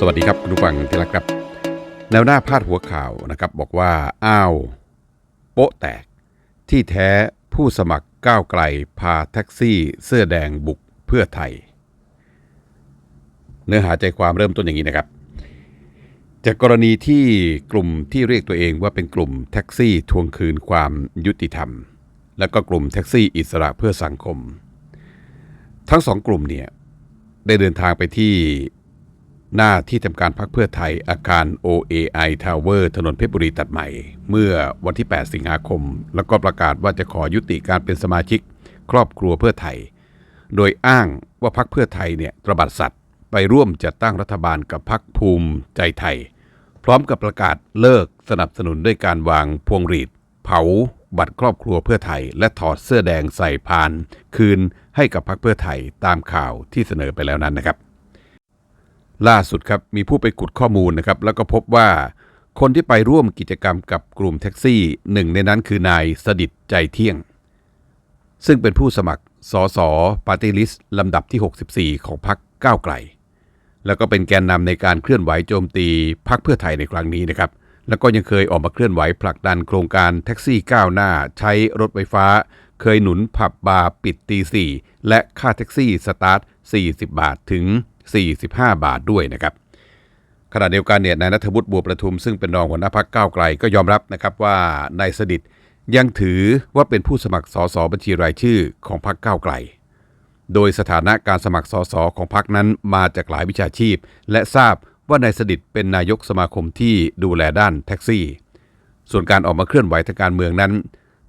สวัสดีครับคุณผู้ฟังที่รักครับ แนวหน้าพาดหัวข่าวนะครับบอกว่า อ้าว โป๊ะแตก ที่แท้ผู้สมัครก้าวไกลพาแท็กซี่เสื้อแดงบุกเพื่อไทย เนื้อหาใจความเริ่มต้นอย่างนี้นะครับ จากกรณีที่กลุ่มที่เรียกตัวเองว่าเป็นกลุ่มแท็กซี่ทวงคืนความยุติธรรม และก็กลุ่มแท็กซี่อิสระเพื่อสังคม ทั้งสองกลุ่มเนี่ยได้เดินทางไปที่ หน้าที่ทำการพักเพื่อไทยอาคาร OAI Tower ถนนเพชรบุรีตัดใหม่ เมื่อวันที่ 8 สิงหาคม แล้วก็ประกาศว่าจะขอยุติการเป็นสมาชิก ครอบครัวเพื่อไทย โดยอ้างว่าพักเพื่อไทยเนี่ยตระบัดสัตว์ไปร่วมจัดตั้งรัฐบาลกับพักภูมิใจไทย พร้อมกับประกาศเลิกสนับสนุนด้วยการวางพวงหรีด เผา บัตรครอบครัวเพื่อไทย และถอดเสื้อแดงใส่พาน คืนให้กับพักเพื่อไทยตามข่าวที่เสนอไปแล้วนั้นนะครับ ล่าสุดครับมีผู้ไปขุดข้อมูลนะครับแล้วก็พบว่าคนที่ไปร่วมกิจกรรมกับกลุ่มแท็กซี่หนึ่งในนั้นคือนายสดิษฐ์ใจเที่ยง ซึ่งเป็นผู้สมัครสอสอปาร์ตี้ลิสต์ลำดับที่ 64 ของพรรคก้าวไกล แล้วก็เป็นแกนนำในการเคลื่อนไหวโจมตีพรรคเพื่อไทยในครั้งนี้นะครับ แล้วก็ยังเคยออกมาเคลื่อนไหวผลักดันโครงการแท็กซี่ก้าวหน้า ใช้รถไฟฟ้า เคยหนุนผับบาร์ปิดตีสี่และค่าแท็กซี่สตาร์ท 40 บาทถึง 45 บาทด้วยนะครับขณะเดียวกันเนี่ยนายนัทวุฒิบัวประทุมซึ่งเป็นรองหัวหน้าพักก้าวไกลก็ยอมรับนะครับว่านายสดิษฐ์ยังถือว่าเป็นผู้สมัครสสบัญชีรายชื่อของพักก้าวไกล โดยสถานะการสมัครสสของพักนั้นมาจากหลายวิชาชีพ และทราบว่านายสดิษฐ์เป็นนายกสมาคมที่ดูแลด้านแท็กซี่ ส่วนการออกมาเคลื่อนไหวทางการเมืองนั้น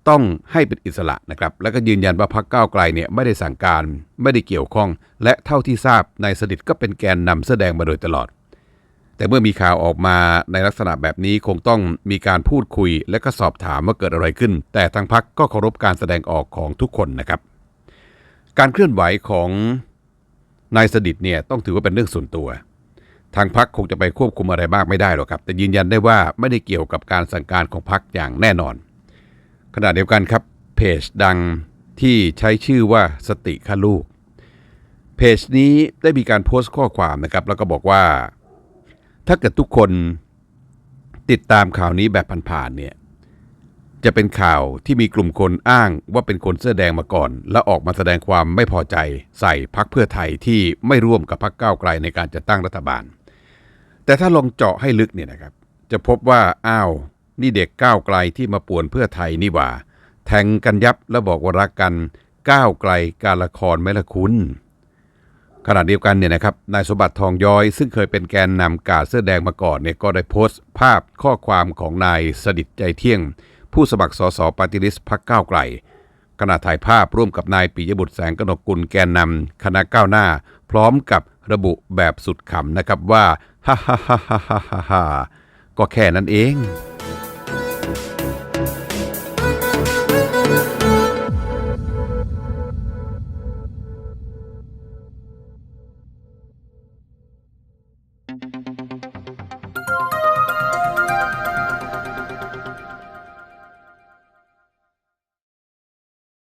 ต้องให้เป็นอิสระนะครับ แล้วก็ยืนยันว่าพรรคก้าวไกลเนี่ยไม่ได้สั่งการไม่ได้เกี่ยวข้อง และเท่าที่ทราบนายสดิษฐ์ก็เป็นแกนนำเสื้อแดงมาโดยตลอด แต่เมื่อมีข่าวออกมาในลักษณะแบบนี้คงต้องมีการพูดคุย และก็สอบถามว่าเกิดอะไรขึ้น แต่ทางพรรคก็เคารพการแสดงออกของทุกคนนะครับ การเคลื่อนไหวของนายสดิษฐ์เนี่ยต้องถือว่าเป็นเรื่องส่วนตัวทางพักคงจะไปควบคุมอะไรมากไม่ได้หรอกครับ แต่ยืนยันได้ว่าไม่ได้เกี่ยวกับการสั่งการของพักอย่างแน่นอน ขณะเดียวกันครับเพจดังที่ใช้ชื่อว่าสติค่าลูก เพจนี้ได้มีการโพสต์ข้อความนะครับ แล้วก็บอกว่า ถ้าเกิดทุกคนติดตามข่าวนี้แบบผ่านๆเนี่ยจะเป็นข่าวที่มีกลุ่มคนอ้างว่าเป็นคนเสื้อแดงมาก่อน แล้วออกมาแสดงความไม่พอใจใส่พักเพื่อไทยที่ไม่ร่วมกับพักก้าวไกลในการจัดตั้งรัฐบาล แต่ถ้าลองเจาะให้ลึกเนี่ยนะครับ จะพบว่าอ้าว นี่เด็กก้าวไกลที่มาป่วนเพื่อไทยนี่หว่า แทงกันยับแล้วบอกว่ารักกัน ก้าวไกลการละครไม่ละคุณขณะเดียวกันเนี่ยนะครับนายสมบัติทองย้อย ซึ่งเคยเป็นแกนนำกาเสื้อแดงมาก่อนเนี่ยก็ได้โพสต์ภาพข้อความของนายสดิษใจเที่ยง ผู้สมัครสสปฏิริษพักก้าวไกลขณะถ่ายภาพร่วมกับนายปิยบุตรแสงกนกกุลแกนนำคณะก้าวหน้า พร้อมกับระบุแบบสุดขำนะครับว่าฮ่าฮ่าฮ่าฮ่าฮ่าฮ่าก็แค่นั้นเอง